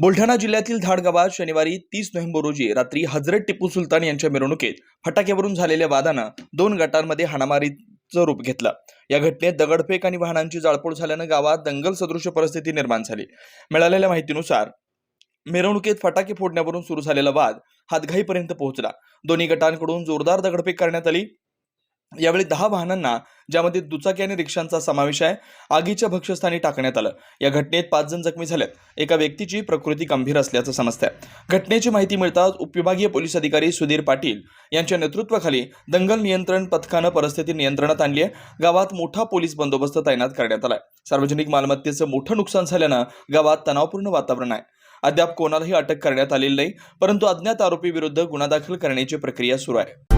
बुलढाणा जिल्ह्यातील धाड गावात शनिवारी तीस नोव्हेंबर रोजी रात्री हजरत टिपू सुलतान यांच्या मिरवणुकीत फटाक्यावरून झालेल्या वादानं दोन गटांमध्ये हाणामारीचं रूप घेतलं. या घटनेत दगडफेक आणि वाहनांची जाळपोळ झाल्यानं गावात दंगल सदृश परिस्थिती निर्माण झाली. मिळालेल्या माहितीनुसार मिरवणुकीत फटाके फोडण्यावरून सुरू झालेला वाद हातघाईपर्यंत पोहोचला. दोन्ही गटांकडून जोरदार दगडफेक करण्यात आली. यावेळी दहा वाहनांना ज्यामध्ये दुचाकी आणि रिक्षांचा समावेश आहे आगीच्या भक्ष्यस्थानी टाकण्यात आलं. या घटनेत पाच जण जखमी झालेत. एका व्यक्तीची प्रकृती गंभीर असल्याचं समजतंय घटनेची माहिती मिळताच उपविभागीय पोलीस अधिकारी सुधीर पाटील यांच्या नेतृत्वाखाली दंगल नियंत्रण पथकानं परिस्थिती नियंत्रणात आणली आहे. गावात मोठा पोलीस बंदोबस्त तैनात करण्यात आलाय. सार्वजनिक मालमत्तेचं मोठं नुकसान झाल्यानं गावात तणावपूर्ण वातावरण आहे. अद्याप कोणालाही अटक करण्यात आलेली नाही परंतु अज्ञात आरोपी विरुद्ध गुन्हा दाखल करण्याची प्रक्रिया सुरू आहे.